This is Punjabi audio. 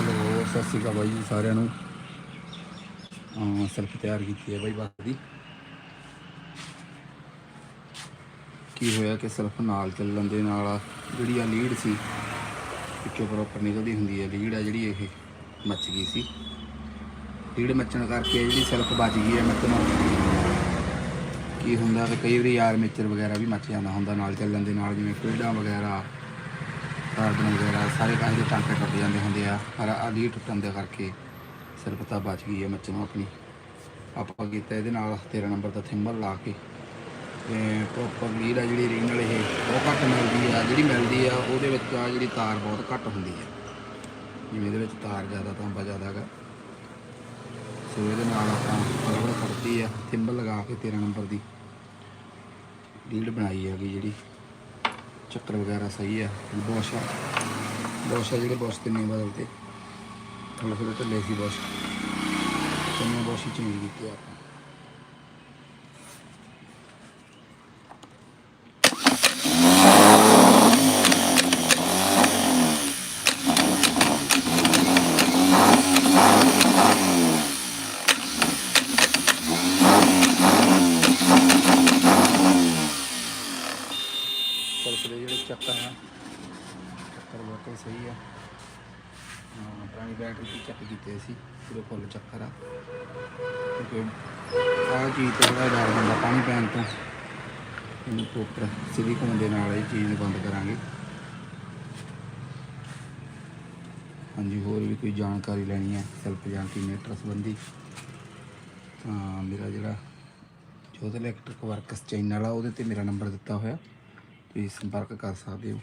ਹੈਲੋ, ਸਤਿ ਸ਼੍ਰੀ ਅਕਾਲ ਬਾਈ ਜੀ ਸਾਰਿਆਂ ਨੂੰ। ਹਾਂ ਸੈਲਫ ਤਿਆਰ ਕੀਤੀ ਹੈ ਬਾਈ ਬਾਤ ਦੀ। ਕੀ ਹੋਇਆ ਕਿ ਸੈਲਫ ਨਾਲ ਚੱਲਣ ਦੇ ਨਾਲ ਜਿਹੜੀ ਆ ਲੀਡ ਸੀ ਵਿੱਚੋਂ ਪ੍ਰੋਪਰ ਨਿਕਲਦੀ ਹੁੰਦੀ ਹੈ। ਲੀਡ ਆ ਜਿਹੜੀ ਇਹ, ਮੱਚ ਗਈ ਸੀ। ਲੀਡ ਮੱਚਣ ਕਰਕੇ ਜਿਹੜੀ ਸੈਲਫ ਬਚ ਗਈ ਹੈ ਮਤਲਬ ਕੀ ਹੁੰਦਾ ਕਿ ਕਈ ਵਾਰੀ ਯਾਰ ਮਿੱਚਰ ਵਗੈਰਾ ਵੀ ਮੱਚ ਜਾਂਦਾ ਹੁੰਦਾ ਨਾਲ ਚੱਲਣ ਦੇ ਨਾਲ, ਜਿਵੇਂ ਪੇਡਾਂ ਵਗੈਰਾ। ਕਾਰਬਨ ਵਗੈਰਾ ਸਾਰੇ ਕਾਹ ਦੇ ਟਾਂਕੇ ਟੁੱਟ ਜਾਂਦੇ ਹੁੰਦੇ ਆ। ਪਰ ਆ ਟੁੱਟਣ ਦੇ ਕਰਕੇ ਸਿਰਫ ਤਾਂ ਬਚ ਗਈ ਹੈ ਮੱਚਣੋਂ ਆਪਣੀ। ਆਪਾਂ ਕੀਤਾ ਇਹਦੇ ਨਾਲ 13 ਨੰਬਰ ਦਾ ਥਿੰਬਲ ਲਾ ਕੇ। ਤੇ ਪ੍ਰੋਪਰ ਲੀਡ ਆ ਜਿਹੜੀ ਰਿੰਗ ਵਾਲੀ ਇਹ ਬਹੁਤ ਘੱਟ ਮਿਲਦੀ ਆ। ਜਿਹੜੀ ਮਿਲਦੀ ਆ, ਉਹਦੇ ਵਿੱਚ ਆ ਜਿਹੜੀ ਤਾਰ ਬਹੁਤ ਘੱਟ ਹੁੰਦੀ ਆ। ਜਿਵੇਂ ਇਹਦੇ ਵਿੱਚ ਤਾਰ ਜ਼ਿਆਦਾ, ਤਾਂਬਾ ਜ਼ਿਆਦਾ ਹੈਗਾ। ਸੋ ਇਹਦੇ ਨਾਲ ਆਪਾਂ ਰਬੜ ਫੜਦੀ ਆ। ਥਿੰਬਲ ਲਗਾ ਕੇ 13 ਨੰਬਰ ਦੀ ਲੀਡ ਬਣਾਈ ਹੈਗੀ ਜਿਹੜੀ। ਚੱਕਰ ਵਗੈਰਾ ਸਹੀ ਆ ਬੋਸ਼ ਆ ਬੋਸ਼ ਆ ਜਿਹੜੇ ਬੋਸ਼ ਤੇ ਨਹੀਂ ਬਦਲਦੇ ਥੋੜਾ ਥੋੜਾ ਢਿੱਲੇ ਸੀ ਬੋਸ਼ ਤੇ ਮੈਂ ਬੋਸ਼ ਚੇਂਜ ਕੀਤੀ ਆ ਆਪਾਂ। ਸੈਲਫ ਦੇ ਜਿਹੜੇ ਚੱਕਰ ਆ। ਚੱਕਰ ਬਿਲਕੁਲ ਸਹੀ ਆ। ਹਾਂ ਪੁਰਾਣੀ ਬੈਟਰੀ ਦੀ ਚੱਕ ਕੀਤੇ ਸੀ, ਪੂਰੇ ਫੁੱਲ ਚੱਕਰ ਆ। ਕਿਉਂਕਿ ਆਹ ਚੀਜ਼ ਤੋਂ ਥੋੜਾ ਡਰ ਹੁੰਦਾ, ਪਾਣੀ ਪੈਣ ਤੋਂ। ਇਹਨੂੰ ਪ੍ਰੋਪਰ ਸਿਲੀਕੋਨ ਦੇ ਨਾਲ ਇਹ ਚੀਜ਼ ਬੰਦ ਕਰਾਂਗੇ। ਹਾਂਜੀ, ਹੋਰ ਵੀ ਕੋਈ ਜਾਣਕਾਰੀ ਲੈਣੀ ਹੈ ਸੈਲਫ ਜੈਂਟੀਮੀਟਰ ਸੰਬੰਧੀ। ਤਾਂ ਮੇਰਾ ਜਿਹੜਾ ਜੋਤ ਇਲੈਕਟ੍ਰਿਕ ਵਰਕਸ ਚੈਨਲ ਆ, ਉਹਦੇ ਤੇ ਮੇਰਾ ਨੰਬਰ ਦਿੱਤਾ ਹੋਇਆ। ਤੁਸੀਂ ਸੰਪਰਕ ਕਰ ਸਕਦੇ ਹੋ।